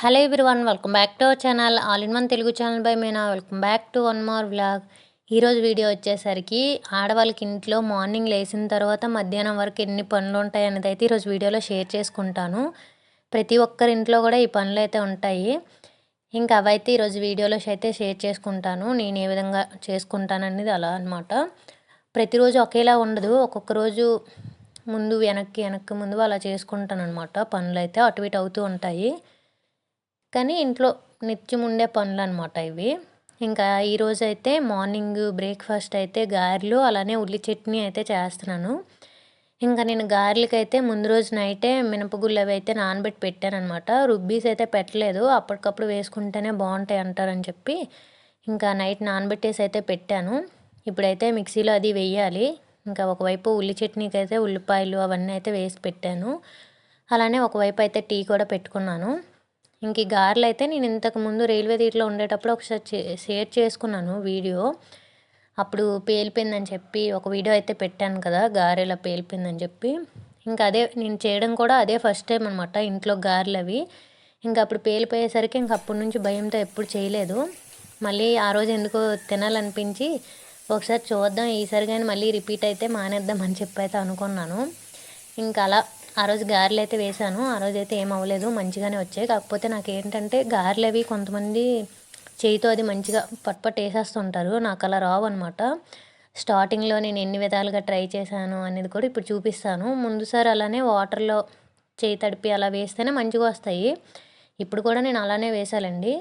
Hello everyone welcome back to our channel all in one Telugu channel by Meena. Welcome back to one more vlog. ఈరోజు video వచ్చేసరికి ఆడవాళ్ళకి ఇంట్లో morning లేచిన తర్వాత మధ్యాహ్నం వరకు ఎన్ని పనులు ఉంటాయి అనేది అయితే ఈరోజు వీడియోలో షేర్ చేసుకుంటాను. ప్రతి ఒక్కరి ఇంట్లో కూడా ఈ పనులు అయితే ఉంటాయి. ఇంకా అవైతే ఈరోజు వీడియోలో అయితే షేర్ చేసుకుంటాను. నేను ఏ విధంగా చేసుకుంటాననేది అలా అనమాట ప్రతిరోజు ఒకేలా ఉండదు. ఒక్కొక్క రోజు ముందు వెనక్కి వెనక్కి ముందు అలా చేసుకుంటాను అనమాట పనులు అయితే అటు ఇటు అవుతూ ఉంటాయి. కానీ ఇంట్లో నిత్యం ఉండే పనులు అనమాట ఇవి. ఇంకా ఈరోజు అయితే మార్నింగ్ బ్రేక్ఫాస్ట్ అయితే గారెలు అలానే ఉల్లి చట్నీ అయితే చేస్తున్నాను. ఇంకా నేను గారెలకి అయితే ముందు రోజు నైటే మినపగుళ్ళు అవి అయితే నానబెట్టి పెట్టానమాట రుబ్బీస్ అయితే పెట్టలేదు అప్పటికప్పుడు వేసుకుంటేనే బాగుంటాయి అంటారని చెప్పి ఇంకా నైట్ నానబెట్టేసి అయితే పెట్టాను. ఇప్పుడైతే మిక్సీలో అది వేయాలి. ఇంకా ఒకవైపు ఉల్లి చట్నీకి అయితే ఉల్లిపాయలు అవన్నీ అయితే వేసి పెట్టాను. అలానే ఒకవైపు అయితే టీ కూడా పెట్టుకున్నాను. ఇంక ఈ గారెలు అయితే నేను ఇంతకుముందు రైల్వే తీట్లో ఉండేటప్పుడు ఒకసారి షేర్ చేసుకున్నాను వీడియో. అప్పుడు పేలిపోయిందని చెప్పి ఒక వీడియో అయితే పెట్టాను కదా గారెలా పేలిపోయిందని చెప్పి. ఇంకా అదే నేను చేయడం కూడా అదే ఫస్ట్ టైం అనమాట ఇంట్లో గారెలు అవి. ఇంకా అప్పుడు పేలిపోయేసరికి ఇంక అప్పటి నుంచి భయంతో ఎప్పుడు చేయలేదు. మళ్ళీ ఆ రోజు ఎందుకో తినాలనిపించి ఒకసారి చూద్దాం ఈసారి కానీ మళ్ళీ రిపీట్ అయితే మానేద్దాం అని చెప్పి అయితే అనుకున్నాను. ఇంకా అలా ఆ రోజు గారెలు అయితే వేశాను. ఆ రోజు అయితే ఏం అవ్వలేదు. మంచిగానే వచ్చాయి. కాకపోతే నాకు ఏంటంటే గారెలు అవి కొంతమంది చేయితో అది మంచిగా పట్పట్ వేసేస్తుంటారు. నాకు అలా రావు అనమాట స్టార్టింగ్లో నేను ఎన్ని విధాలుగా ట్రై చేశాను అనేది కూడా ఇప్పుడు చూపిస్తాను. ముందుసారి అలానే వాటర్లో చేయి తడిపి అలా వేస్తేనే మంచిగా వస్తాయి. ఇప్పుడు కూడా నేను అలానే వేసాలండి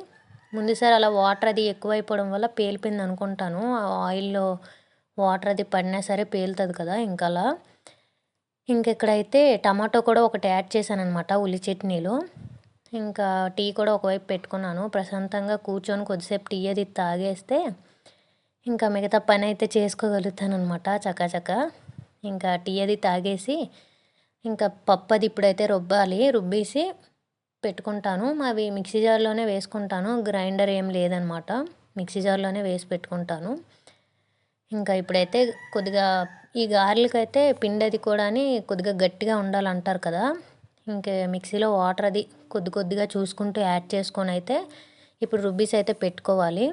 ముందుసారి అలా వాటర్ అది ఎక్కువైపోవడం వల్ల పేలిపోయింది అనుకుంటాను. ఆయిల్లో వాటర్ అది పడినా సరే పేలుతుంది కదా ఇంకా అలా ఇంకెక్కడైతే టమాటో కూడా ఒకటి యాడ్ చేశాను అనమాట ఉల్లి చట్నీలో. ఇంకా టీ కూడా ఒకవైపు పెట్టుకున్నాను. ప్రశాంతంగా కూర్చొని కొద్దిసేపు టీ అది తాగేస్తే ఇంకా మిగతా పని అయితే చేసుకోగలుగుతాను అనమాట చక్కచక్క ఇంకా టీ అది తాగేసి ఇంకా పప్పు అది ఇప్పుడైతే రుబ్బాలి రుబ్బేసి పెట్టుకుంటాను. అవి మిక్సీ జార్లోనే వేసుకుంటాను. గ్రైండర్ ఏం లేదనమాట మిక్సీ జార్లోనే వేసి పెట్టుకుంటాను. ఇంకా ఇప్పుడైతే కొద్దిగా ఈ గారెలకైతే పిండి అది కూడా కొద్దిగా గట్టిగా ఉండాలంటారు కదా. ఇంకా మిక్సీలో వాటర్ అది కొద్ది కొద్దిగా చూసుకుంటూ యాడ్ చేసుకొని అయితే ఇప్పుడు రుబ్బీస్ అయితే పెట్టుకోవాలి.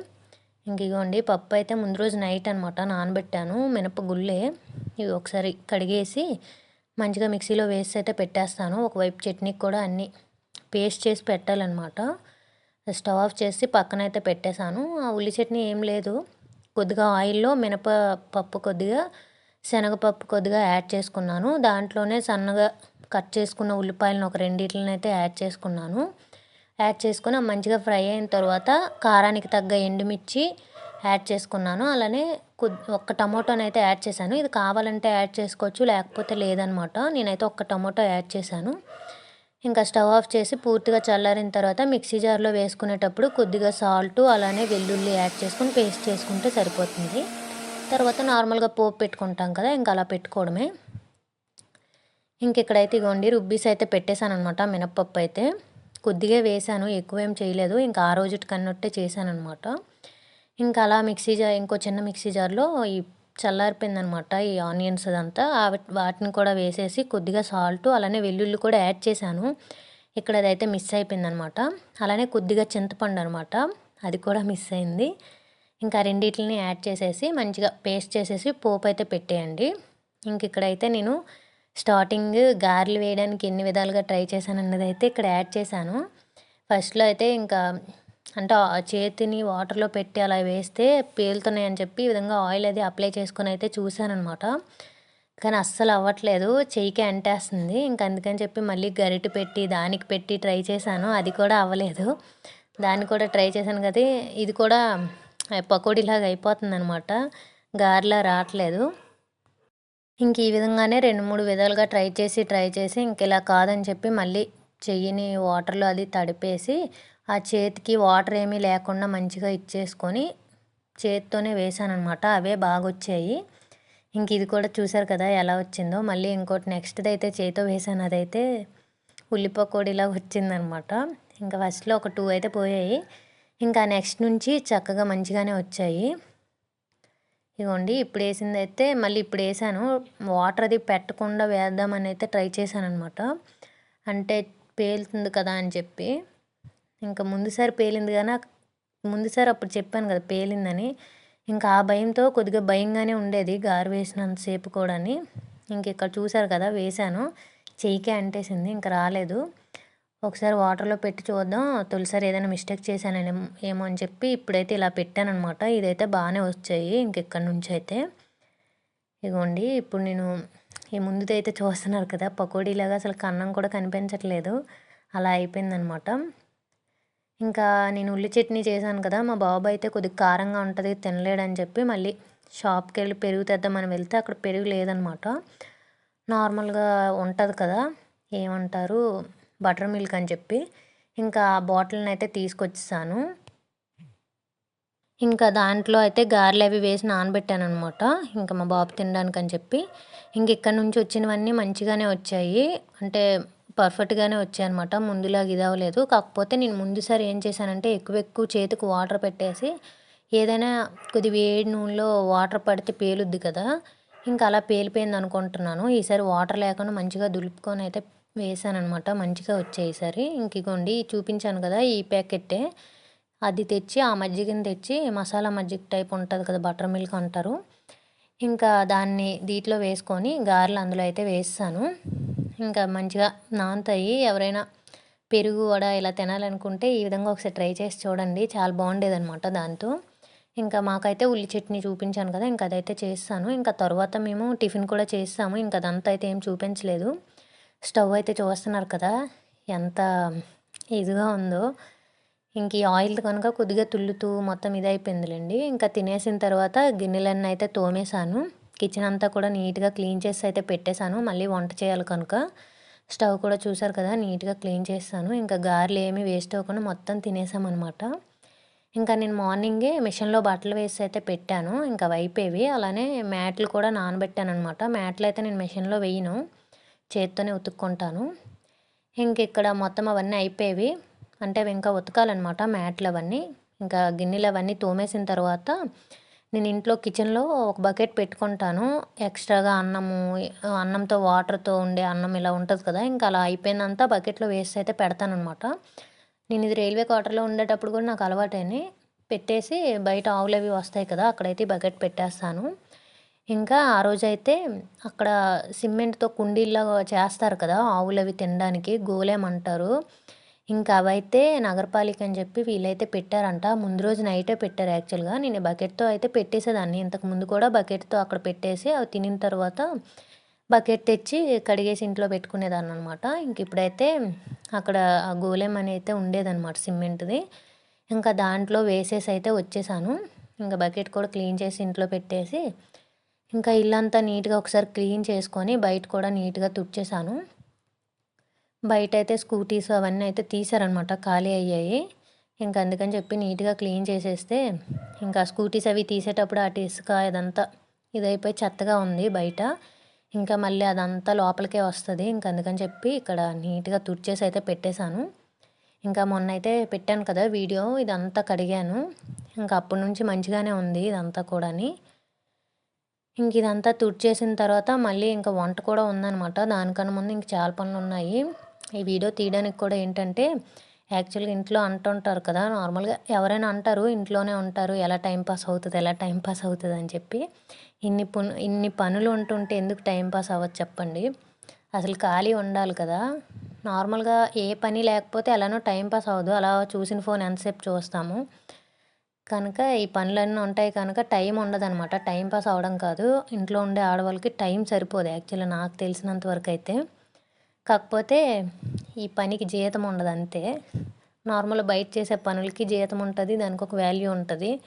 ఇంక ఇగోండి పప్పు అయితే ముందు రోజు నైట్ అనమాట నానబెట్టాను మినప గుళ్ళే ఇవి ఒకసారి కడిగేసి మంచిగా మిక్సీలో వేసి అయితే పెట్టేస్తాను. ఒకవైపు చట్నీకి కూడా అన్నీ పేస్ట్ చేసి పెట్టాలన్నమాట. స్టవ్ ఆఫ్ చేసి పక్కన అయితే పెట్టేశాను. ఆ ఉల్లి చట్నీ ఏం లేదు. కొద్దిగా ఆయిల్లో మినప పప్పు కొద్దిగా శనగపప్పు కొద్దిగా యాడ్ చేసుకున్నాను. దాంట్లోనే సన్నగా కట్ చేసుకున్న ఉల్లిపాయలను ఒక రెండింటిని అయితే యాడ్ చేసుకున్నాను. యాడ్ చేసుకుని మంచిగా ఫ్రై అయిన తర్వాత కారానికి తగ్గ ఎండుమిర్చి యాడ్ చేసుకున్నాను. అలానే ఒక్క టమోటోని అయితే యాడ్ చేశాను. ఇది కావాలంటే యాడ్ చేసుకోవచ్చు లేకపోతే లేదనమాట. నేనైతే ఒక్క టమోటో యాడ్ చేశాను. ఇంకా స్టవ్ ఆఫ్ చేసి పూర్తిగా చల్లారిన తర్వాత మిక్సీ జార్లో వేసుకునేటప్పుడు కొద్దిగా సాల్ట్ అలానే వెల్లుల్లి యాడ్ చేసుకుని పేస్ట్ చేసుకుంటే సరిపోతుంది. తర్వాత నార్మల్గా పోపు పెట్టుకుంటాం కదా ఇంకా అలా పెట్టుకోవడమే. ఇంక ఇక్కడైతే ఇగోండి రుబ్బీస్ అయితే పెట్టేశాను అనమాట మినప్పప్పు అయితే. కొద్దిగా వేసాను ఎక్కువ ఏం చేయలేదు ఇంకా ఆ రోజుటి కన్నట్టే చేశాను అనమాట ఇంకా అలా మిక్సీ జార్ ఇంకో చిన్న మిక్సీ జార్లో ఈ చల్లారిపోయిందనమాట ఈ ఆనియన్స్ అదంతా. వాటిని కూడా వేసేసి కొద్దిగా సాల్ట్ అలానే వెల్లుల్లి కూడా యాడ్ చేశాను. ఇక్కడ అదైతే మిస్ అయిపోయిందనమాట. అలానే కొద్దిగా చింతపండు అనమాట. అది కూడా మిస్ అయింది. ఇంకా రెండింటిని యాడ్ చేసేసి మంచిగా పేస్ట్ చేసేసి పోపు అయితే పెట్టేయండి. ఇంక ఇక్కడైతే నేను స్టార్టింగ్ గారెలు వేయడానికి ఎన్ని విధాలుగా ట్రై చేశాను అన్నది అయితే ఇక్కడ యాడ్ చేశాను. ఫస్ట్లో అయితే ఇంకా అంటే చేతిని వాటర్లో పెట్టి అలా వేస్తే పేలుతున్నాయి అని చెప్పి ఈ విధంగా ఆయిల్ అది అప్లై చేసుకొని అయితే చూశానమాట కానీ అస్సలు అవ్వట్లేదు. చెయ్యికి అంటేస్తుంది. ఇంక అందుకని చెప్పి మళ్ళీ గరిటె పెట్టి దానికి పెట్టి ట్రై చేశాను. అది కూడా అవ్వలేదు. దాన్ని కూడా ట్రై చేశాను కదా. ఇది కూడా పకోడీలాగా అయిపోతుంది అనమాట గారెలా రావట్లేదు. ఇంక ఈ విధంగానే రెండు మూడు విధాలుగా ట్రై చేసి ట్రై చేసి ఇంక ఇలా కాదని చెప్పి మళ్ళీ చెయ్యిని వాటర్లో అది తడిపేసి ఆ చేతికి వాటర్ ఏమీ లేకుండా మంచిగా ఇచ్చేసుకొని చేతితోనే వేసానమాట అవే బాగా వచ్చాయి ఇంక ఇది కూడా చూసారు కదా ఎలా వచ్చిందో. మళ్ళీ ఇంకోటి నెక్స్ట్ది అయితే చేతితో వేసాను అదైతే ఉల్లిపకోడిలా వచ్చిందనమాట ఇంకా ఫస్ట్లో ఒక టూ అయితే పోయాయి. ఇంకా నెక్స్ట్ నుంచి చక్కగా మంచిగానే వచ్చాయి. ఇదిగోండి ఇప్పుడు వేసింది అయితే మళ్ళీ ఇప్పుడు వేసాను వాటర్ అది పెట్టకుండా వేద్దామని అయితే ట్రై చేశాను అనమాట అంటే పేలుతుంది కదా అని చెప్పి. ఇంకా ముందుసారి పేలింది కానీ ముందుసారి అప్పుడు చెప్పాను కదా పేలిందని. ఇంకా ఆ భయంతో కొద్దిగా భయంగానే ఉండేది గారు వేసినంతసేపు కూడాని. ఇంక ఇక్కడ చూసారు కదా వేశాను. చెయ్యికే అంటేసింది ఇంకా రాలేదు. ఒకసారి వాటర్లో పెట్టి చూద్దాం తొలిసారి ఏదైనా మిస్టేక్ చేశానని ఏమో అని చెప్పి ఇప్పుడైతే ఇలా పెట్టాను అనమాట ఇదైతే బాగానే వచ్చాయి ఇంకెక్కడి నుంచి అయితే. ఇగోండి ఇప్పుడు నేను ఈ ముందుదైతే చూస్తున్నారు కదా పకోడీలాగా అసలు కన్నం కూడా కనిపించట్లేదు. అలా అయిపోయిందనమాట ఇంకా నేను ఉల్లి చట్నీ చేశాను కదా మా బాబు అయితే కొద్దిగా కారంగా ఉంటుంది తినలేడని చెప్పి మళ్ళీ షాప్కి వెళ్ళి పెరుగు తెద్దామని వెళ్తే అక్కడ పెరుగు లేదనమాట. నార్మల్గా ఉంటుంది కదా ఏమంటారు బటర్ మిల్క్ అని చెప్పి. ఇంకా ఆ బాటిల్ని అయితే తీసుకొచ్చేసాను. ఇంకా దాంట్లో అయితే గారెలు అవి వేసి నానబెట్టాను అనమాట ఇంకా మా బాబు తినడానికి అని చెప్పి. ఇంక ఇక్కడ నుంచి వచ్చినవన్నీ మంచిగానే వచ్చాయి. అంటే పర్ఫెక్ట్గానే వచ్చాయి అనమాట ముందులాగా ఇది అవ్వలేదు. కాకపోతే నేను ముందుసారి ఏం చేశానంటే ఎక్కువ ఎక్కువ చేతికి వాటర్ పెట్టేసి ఏదైనా కొద్ది వేడి నూనెలో వాటర్ పడితే పేలుద్ది కదా. ఇంకా అలా పేలిపోయింది అనుకుంటున్నాను. ఈసారి వాటర్ లేకుండా మంచిగా దులుపుకొని అయితే వేసాను అనమాట మంచిగా వచ్చాయి ఈసారి. ఇంక ఇగోండి చూపించాను కదా ఈ ప్యాకెట్టే. అది తెచ్చి ఆ మజ్జిగని తెచ్చి మసాలా మజ్జిగ టైప్ ఉంటుంది కదా బటర్ మిల్క్ అంటారు. ఇంకా దాన్ని దీంట్లో వేసుకొని గారెలు అందులో అయితే వేస్తాను. ఇంకా మంచిగా నానుతాయి ఎవరైనా పెరుగు వడ ఇలా తినాలనుకుంటే ఈ విధంగా ఒకసారి ట్రై చేసి చూడండి. చాలా బాగుండేది అనమాట దాంతో. ఇంకా మాకైతే ఉల్లి చట్నీ చూపించాను కదా ఇంకా అదైతే చేస్తాను. ఇంకా తర్వాత మేము టిఫిన్ కూడా చేస్తాము. ఇంకా అదంతా అయితే ఏం చూపించలేదు. స్టవ్ అయితే చూస్తున్నారు కదా ఎంత ఇదిగా ఉందో. ఇంక ఈ ఆయిల్ కనుక కొద్దిగా తుల్లుతూ మొత్తం ఇదైపోయిందిలేండి. ఇంకా తినేసిన తర్వాత గిన్నెలన్నీ అయితే తోమేశాను. కిచెన్ అంతా కూడా నీట్గా క్లీన్ చేసి అయితే పెట్టేశాను. మళ్ళీ వంట చేయాలి కనుక. స్టవ్ కూడా చూసారు కదా నీట్గా క్లీన్ చేస్తాను. ఇంకా గారెలు ఏమి వేస్ట్ అవ్వకుండా మొత్తం తినేసామన్నమాట. ఇంకా నేను మార్నింగే మిషన్లో బట్టలు వేసి అయితే పెట్టాను. ఇంకా వైపేవి అలానే మ్యాట్లు కూడా నానబెట్టాను అనమాట మ్యాట్లు అయితే నేను మిషన్లో వేయను. చేత్తోనే ఉతుక్కుంటాను. ఇంక ఇక్కడ మొత్తం అవన్నీ అయిపోయేవి. అంటే అవి ఇంకా ఉతకాలన్నమాట మ్యాట్లు అవన్నీ ఇంకా గిన్నెలు అవన్నీ తోమేసిన తర్వాత నేను ఇంట్లో కిచెన్లో ఒక బకెట్ పెట్టుకుంటాను. ఎక్స్ట్రాగా అన్నము అన్నంతో వాటర్తో ఉండే అన్నం ఇలా ఉంటుంది కదా ఇంకా అలా అయిపోయినంత బకెట్లో వేస్ట్ అయితే పెడతానమాట నేను ఇది రైల్వే క్వార్టర్లో ఉండేటప్పుడు కూడా నాకు అలవాటైంది. పెట్టేసి బయట ఆవులు అవి వస్తాయి కదా అక్కడైతే బకెట్ పెట్టేస్తాను. ఇంకా ఆ రోజైతే అక్కడ సిమెంట్తో కుండీల్లో చేస్తారు కదా ఆవులు అవి తినడానికి గోలేమంటారు. ఇంకా అవైతే నగరపాలిక అని చెప్పి వీళ్ళైతే పెట్టారంట. ముందు రోజు నైటే పెట్టారు యాక్చువల్గా. నేను బకెట్తో అయితే పెట్టేసేదాన్ని. ఇంతకు ముందు కూడా బకెట్తో అక్కడ పెట్టేసి అవి తినిన తర్వాత బకెట్ తెచ్చి కడిగేసి ఇంట్లో పెట్టుకునేదాన్ని అనమాట ఇంక ఇప్పుడైతే అక్కడ ఆ గోలెం అని అయితే ఉండేదన్నమాట సిమెంట్ది. ఇంకా దాంట్లో వేసేసి అయితే వచ్చేసాను. ఇంకా బకెట్ కూడా క్లీన్ చేసి ఇంట్లో పెట్టేసి ఇంకా ఇల్లంతా నీట్గా ఒకసారి క్లీన్ చేసుకొని బయట కూడా నీట్గా తుడిచేసాను. బయట అయితే స్కూటీస్ అవన్నీ అయితే తీసారనమాట ఖాళీ అయ్యాయి. ఇంకా అందుకని చెప్పి నీట్గా క్లీన్ చేసేస్తే ఇంకా స్కూటీస్ అవి తీసేటప్పుడు అటు ఇసుక ఇదంతా ఇదైపోయి చెత్తగా ఉంది బయట. ఇంకా మళ్ళీ అదంతా లోపలికే వస్తుంది. ఇంకా అందుకని చెప్పి ఇక్కడ నీట్గా తుడిచేసి అయితే పెట్టేశాను. ఇంకా మొన్న అయితే పెట్టాను కదా వీడియో ఇదంతా కడిగాను. ఇంకా అప్పటి నుంచి మంచిగానే ఉంది ఇదంతా కూడాని. ఇంక ఇదంతా తుడిచేసిన తర్వాత మళ్ళీ ఇంకా వంట కూడా ఉందనమాట దానికన్నా ముందు ఇంక చాలా పనులు ఉన్నాయి ఈ వీడియో తీయడానికి కూడా ఏంటంటే యాక్చువల్గా ఇంట్లో అంటుంటారు కదా నార్మల్గా ఎవరైనా అంటారు ఇంట్లోనే ఉంటారు ఎలా టైం పాస్ అవుతుంది ఎలా టైం పాస్ అవుతుంది అని చెప్పి. ఇన్ని పను ఇన్ని పనులు ఉంటుంటే ఎందుకు టైం పాస్ అవ్వచ్చు చెప్పండి. అసలు ఖాళీ ఉండాలి కదా. నార్మల్గా ఏ పని లేకపోతే ఎలానో టైం పాస్ అవ్వదు. అలా చూసిన ఫోన్ ఎంతసేపు చూస్తాము. కనుక ఈ పనులన్నీ ఉంటాయి కనుక టైం ఉండదన్నమాట టైం పాస్ అవ్వడం కాదు. ఇంట్లో ఉండే ఆడవాళ్ళకి టైం సరిపోదు యాక్చువల్లీ నాకు తెలిసినంత వరకు అయితే. కాకపోతే ఈ పనికి జీతం ఉండదు అంతే. నార్మల్ బయట చేసే పనులకి జీతం ఉంటుంది దానికి ఒక వాల్యూ ఉంటుంది.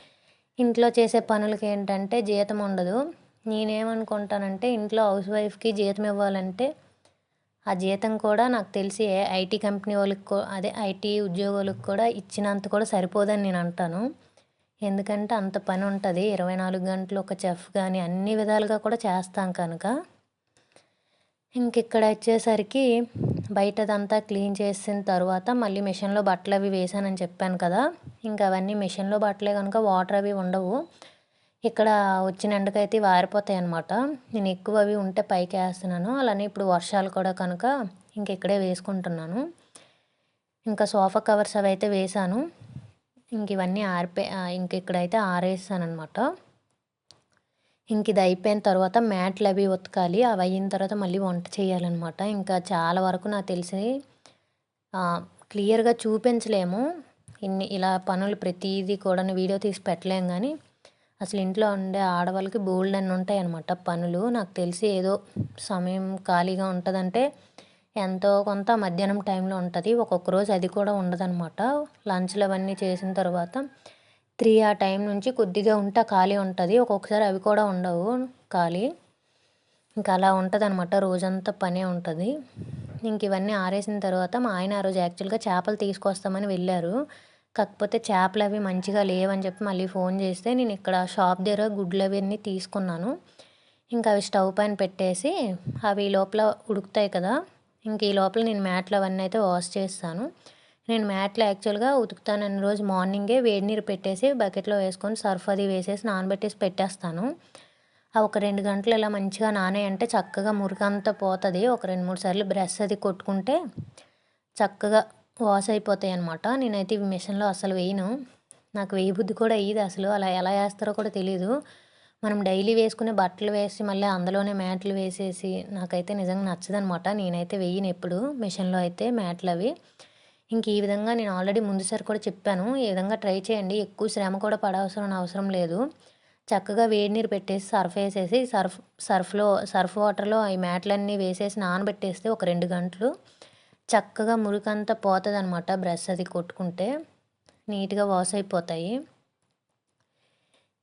ఇంట్లో చేసే పనులకి ఏంటంటే జీతం ఉండదు. నేనేమనుకుంటానంటే ఇంట్లో హౌస్ వైఫ్కి జీతం ఇవ్వాలంటే ఆ జీతం కూడా నాకు తెలిసి ఐటీ కంపెనీ వాళ్ళకి అదే ఐటీ ఉద్యోగులకు కూడా ఇచ్చినంత కూడా సరిపోదని నేను అంటాను. ఎందుకంటే అంత పని ఉంటుంది. ఇరవై నాలుగు గంటలు ఒక చెఫ్ కానీ అన్ని విధాలుగా కూడా చేస్తాం కనుక. ఇంక ఇక్కడ వచ్చేసరికి బయటదంతా క్లీన్ చేసిన తర్వాత మళ్ళీ మిషన్లో బట్టలు అవి వేసానని చెప్పాను కదా. ఇంకా అవన్నీ మిషన్లో బట్టలే కనుక వాటర్ అవి ఉండవు. ఇక్కడ వచ్చిన ఎండకైతే వారిపోతాయి అనమాట నేను ఎక్కువ అవి ఉంటే పైకి వేస్తున్నాను. అలానే ఇప్పుడు వర్షాలు కూడా కనుక ఇంక ఇక్కడే వేసుకుంటున్నాను. ఇంకా సోఫా కవర్స్ అవి అయితే వేసాను ఇంక ఇవన్నీ ఆరిపే ఇంక ఇక్కడైతే ఆరేసాను అనమాట ఇంక ఇది అయిపోయిన తర్వాత మ్యాట్లు అవి ఉతకాలి. అవి అయిన తర్వాత మళ్ళీ వంట చేయాలన్నమాట. ఇంకా చాలా వరకు నాకు తెలిసి క్లియర్గా చూపించలేము. ఇన్ని ఇలా పనులు ప్రతిదీ కూడా వీడియో తీసి పెట్టలేం కానీ అసలు ఇంట్లో ఉండే ఆడవాళ్ళకి బోల్డ్ అన్నీ ఉంటాయి అనమాట పనులు. నాకు తెలిసి ఏదో సమయం ఖాళీగా ఉంటుందంటే ఎంతో కొంత మధ్యాహ్నం టైంలో ఉంటుంది. ఒక్కొక్క రోజు అది కూడా ఉండదన్నమాట. లంచ్లు అవన్నీ చేసిన తర్వాత త్రీ ఆ టైం నుంచి కొద్దిగా ఉంటే ఖాళీ ఉంటుంది. ఒక్కొక్కసారి అవి కూడా ఉండవు ఖాళీ. ఇంకా అలా ఉంటుంది అనమాట రోజంతా పనే ఉంటుంది. ఇంక ఇవన్నీ ఆరేసిన తర్వాత మా ఆయన ఆ రోజు యాక్చువల్గా చేపలు తీసుకొస్తామని వెళ్ళారు. కాకపోతే చేపలు అవి మంచిగా లేవని చెప్పి మళ్ళీ ఫోన్ చేస్తే నేను ఇక్కడ షాప్ దగ్గర గుడ్లు అవన్నీ తీసుకున్నాను. ఇంకా అవి స్టవ్ పైన పెట్టేసి అవి లోపల ఉడుకుతాయి కదా ఇంక ఈ లోపల నేను మ్యాట్లు అవన్నీ అయితే వాష్ చేస్తాను. నేను మ్యాట్లు యాక్చువల్గా ఉతుకుతాను అన్ని రోజు మార్నింగే వేడి నీరు పెట్టేసి బకెట్లో వేసుకొని సర్ఫ్ అది వేసేసి నానబెట్టేసి పెట్టేస్తాను. ఆ ఒక రెండు గంటలు ఇలా మంచిగా నానేయంటే చక్కగా మురికంతా పోతుంది. ఒక రెండు మూడు సార్లు బ్రష్ అది కొట్టుకుంటే చక్కగా వాష్ అయిపోతాయి అనమాట నేనైతే ఇవి మిషన్లో అసలు వేయను. నాకు వేయి బుద్ధి కూడా అయ్యేది అసలు. అలా ఎలా వేస్తారో కూడా తెలియదు మనం డైలీ వేసుకునే బట్టలు వేసి మళ్ళీ అందులోనే మ్యాట్లు వేసేసి నాకైతే నిజంగా నచ్చదనమాట నేనైతే వేయను ఎప్పుడు మిషన్లో అయితే మ్యాట్లు అవి. ఇంక ఈ విధంగా నేను ఆల్రెడీ ముందుసారి కూడా చెప్పాను ఈ విధంగా ట్రై చేయండి. ఎక్కువ శ్రమ కూడా పడవసరం అవసరం లేదు. చక్కగా వేడి నీరు పెట్టేసి సర్ఫ్ వేసేసి సర్ఫ్ సర్ఫ్లో సర్ఫ్ వాటర్లో ఈ మ్యాట్లన్నీ వేసేసి నానబెట్టేస్తే ఒక రెండు గంటలు చక్కగా మురికంతా పోతుంది అనమాట బ్రష్ అది కొట్టుకుంటే. నీట్గా వాష్ అయిపోతాయి.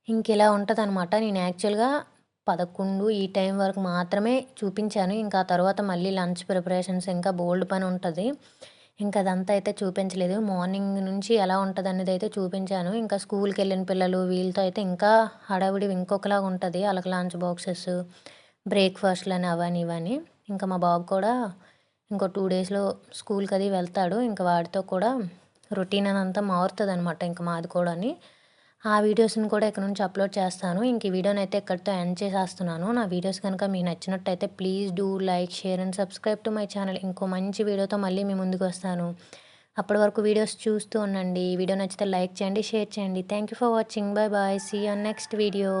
ఇంక ఇలా ఉంటుంది అనమాట నేను యాక్చువల్గా పదకొండు ఈ టైం వరకు మాత్రమే చూపించాను. ఇంకా తర్వాత మళ్ళీ లంచ్ ప్రిపరేషన్స్ ఇంకా బోల్డ్ పని ఉంటుంది. ఇంకా అదంతా అయితే చూపించలేదు. మార్నింగ్ నుంచి ఎలా ఉంటుంది అనేది అయితే చూపించాను. ఇంకా స్కూల్కి వెళ్ళిన పిల్లలు వీళ్ళతో అయితే ఇంకా హడావిడి ఇంకొకలాగా ఉంటుంది. అలాగ లంచ్ బాక్సెస్ బ్రేక్ఫాస్ట్లు అని అవని ఇవని. ఇంకా మా బాబు కూడా ఇంకో టూ డేస్లో స్కూల్కి అది వెళ్తాడు. ఇంకా వాడితో కూడా రొటీన్ అని అంతా మారుతుంది అనమాట ఇంకా మాది కూడా అని ఆ వీడియోస్ని కూడా ఇక్కడ నుంచి అప్లోడ్ చేస్తాను. ఇంక ఈ వీడియోని అయితే ఇక్కడితో ఎండ్ చేసేస్తున్నాను. నా వీడియోస్ కనుక మీకు నచ్చినట్టయితే please do like share and subscribe to my channel. ఇంకో మంచి వీడియోతో మళ్ళీ మీ ముందుకు వస్తాను. అప్పటి వరకు వీడియోస్ చూస్తూ ఉండండి. వీడియో నచ్చితే లైక్ చేయండి షేర్ చేయండి. Thank you for watching. Bye bye see on next video.